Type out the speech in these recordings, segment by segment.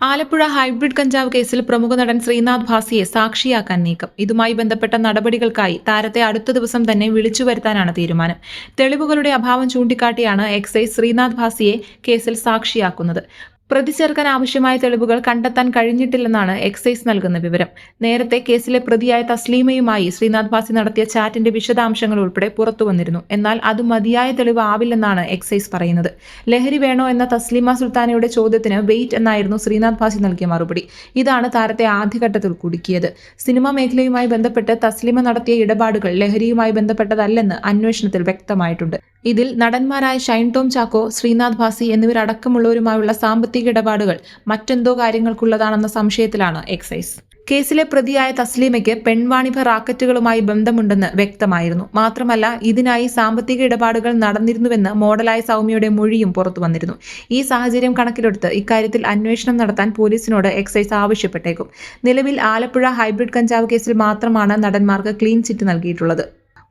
Alappuzha hybrid കഞ്ചാവ് കേസിൽ പ്രമുഖ നടൻ ശ്രീനാഥ് ഭാസിയെ സാക്ഷിയാക്കാൻ നീക്കം. ഇതുമായി ബന്ധപ്പെട്ട നടപടികൾക്കായി താരത്തെ അടുത്ത ദിവസം തന്നെ വിളിച്ചു വരുത്താനാണ് തീരുമാനം. തെളിവുകളുടെ അഭാവം ചൂണ്ടിക്കാട്ടിയാണ് എക്സൈസ് ശ്രീനാഥ് ഭാസിയെ കേസിൽ സാക്ഷിയാക്കുന്നത്. പ്രതി ചേർക്കാൻ ആവശ്യമായ തെളിവുകൾ കണ്ടെത്താൻ കഴിഞ്ഞിട്ടില്ലെന്നാണ് എക്സൈസ് നൽകുന്ന വിവരം. നേരത്തെ കേസിലെ പ്രതിയായ തസ്ലീമയുമായി ശ്രീനാഥ് ഭാസി നടത്തിയ ചാറ്റിന്റെ വിശദാംശങ്ങൾ ഉൾപ്പെടെ പുറത്തു വന്നിരുന്നു. എന്നാൽ അത് മതിയായ തെളിവ് ആവില്ലെന്നാണ് എക്സൈസ് പറയുന്നത്. ലഹരി വേണോ എന്ന തസ്ലീമ സുൽത്താനയുടെ ചോദ്യത്തിന് വെയിറ്റ് എന്നായിരുന്നു ശ്രീനാഥ് ഭാസി നൽകിയ മറുപടി. ഇതാണ് താരത്തെ ആദ്യഘട്ടത്തിൽ കുടുക്കിയത്. സിനിമാ മേഖലയുമായി ബന്ധപ്പെട്ട് തസ്ലീമ നടത്തിയ ഇടപാടുകൾ ലഹരിയുമായി ബന്ധപ്പെട്ടതല്ലെന്ന് അന്വേഷണത്തിൽ വ്യക്തമായിട്ടുണ്ട്. ഇതിൽ നടന്മാരായ ഷൈൻ ടോം ചാക്കോ ശ്രീനാഥ് ഭാസി എന്നിവരടക്കമുള്ളവരുമായുള്ള സാമ്പത്തിക ഇടപാടുകൾ മറ്റെന്തോ കാര്യങ്ങൾക്കുള്ളതാണെന്ന സംശയത്തിലാണ് എക്സൈസ്. കേസിലെ പ്രതിയായ തസ്ലീമയ്ക്ക് പെൺവാണിഭ റാക്കറ്റുകളുമായി ബന്ധമുണ്ടെന്ന് വ്യക്തമായിരുന്നു. മാത്രമല്ല ഇതിനായി സാമ്പത്തിക ഇടപാടുകൾ നടന്നിരുന്നുവെന്ന് മോഡലായ സൗമ്യയുടെ മൊഴിയും പുറത്തു വന്നിരുന്നു. ഈ സാഹചര്യം കണക്കിലെടുത്ത് ഇക്കാര്യത്തിൽ അന്വേഷണം നടത്താൻ പോലീസിനോട് എക്സൈസ് ആവശ്യപ്പെട്ടേക്കും. നിലവിൽ ആലപ്പുഴ ഹൈബ്രിഡ് കഞ്ചാവ് കേസിൽ മാത്രമാണ് നടന്മാർക്ക് ക്ലീൻ ചിറ്റ് നൽകിയിട്ടുള്ളത്.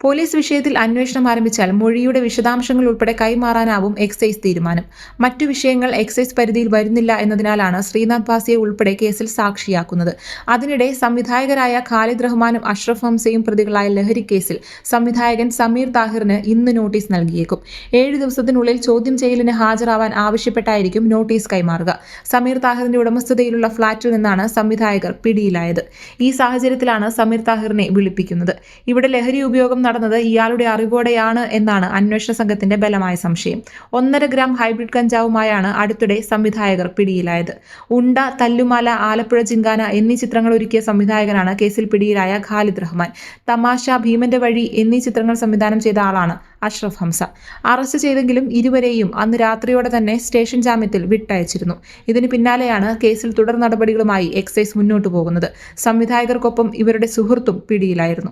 പോലീസ് വിഷയത്തിൽ അന്വേഷണം ആരംഭിച്ചാൽ മൊഴിയുടെ വിശദാംശങ്ങൾ ഉൾപ്പെടെ കൈമാറാനാവും എക്സൈസ് തീരുമാനം. മറ്റു വിഷയങ്ങൾ എക്സൈസ് പരിധിയിൽ വരുന്നില്ല എന്നതിനാലാണ് ശ്രീനാഥ് ഭാസിയെ ഉൾപ്പെടെ കേസിൽ സാക്ഷിയാക്കുന്നത്. അതിനിടെ സംവിധായകരായ ഖാലിദ് റഹ്മാനും അഷ്റഫ് ഹംസയും പ്രതികളായ ലഹരി കേസിൽ സംവിധായകൻ സമീർ താഹിറിന് ഇന്ന് നോട്ടീസ് നൽകിയേക്കും. ഏഴ് ദിവസത്തിനുള്ളിൽ ചോദ്യം ചെയ്യലിന് ഹാജരാവാൻ ആവശ്യപ്പെട്ടായിരിക്കും നോട്ടീസ് കൈമാറുക. സമീർ താഹിറിന്റെ ഉടമസ്ഥതയിലുള്ള ഫ്ളാറ്റിൽ നിന്നാണ് സംവിധായകർ പിടിയിലായത്. ഈ സാഹചര്യത്തിലാണ് സമീർ താഹിറിനെ വിളിപ്പിക്കുന്നത്. ഇവിടെ ലഹരി ഉപയോഗം നടന്നത് ഇയാളുടെ അറിവോടെയാണ് എന്നാണ് അന്വേഷണ സംഘത്തിന്റെ ബലമായ സംശയം. ഒന്നര ഗ്രാം ഹൈബ്രിഡ് കഞ്ചാവുമായാണ് അടുത്തിടെ സംവിധായകർ പിടിയിലായത്. ഉണ്ട തല്ലുമാല ആലപ്പുഴ ചിങ്കാന എന്നീ ചിത്രങ്ങൾ ഒരുക്കിയ സംവിധായകനാണ് കേസിൽ പിടിയിലായ ഖാലിദ് റഹ്മാൻ. തമാശ ഭീമന്റെ വഴി എന്നീ ചിത്രങ്ങൾ സംവിധാനം ചെയ്ത ആളാണ് അഷ്റഫ് ഹംസ. അറസ്റ്റ് ചെയ്തെങ്കിലും ഇരുവരെയും അന്ന് രാത്രിയോടെ തന്നെ സ്റ്റേഷൻ ജാമ്യത്തിൽ വിട്ടയച്ചിരുന്നു. ഇതിന് പിന്നാലെയാണ് കേസിൽ തുടർ നടപടികളുമായി എക്സൈസ് മുന്നോട്ടു പോകുന്നത്. സംവിധായകർക്കൊപ്പം ഇവരുടെ സുഹൃത്തും പിടിയിലായിരുന്നു.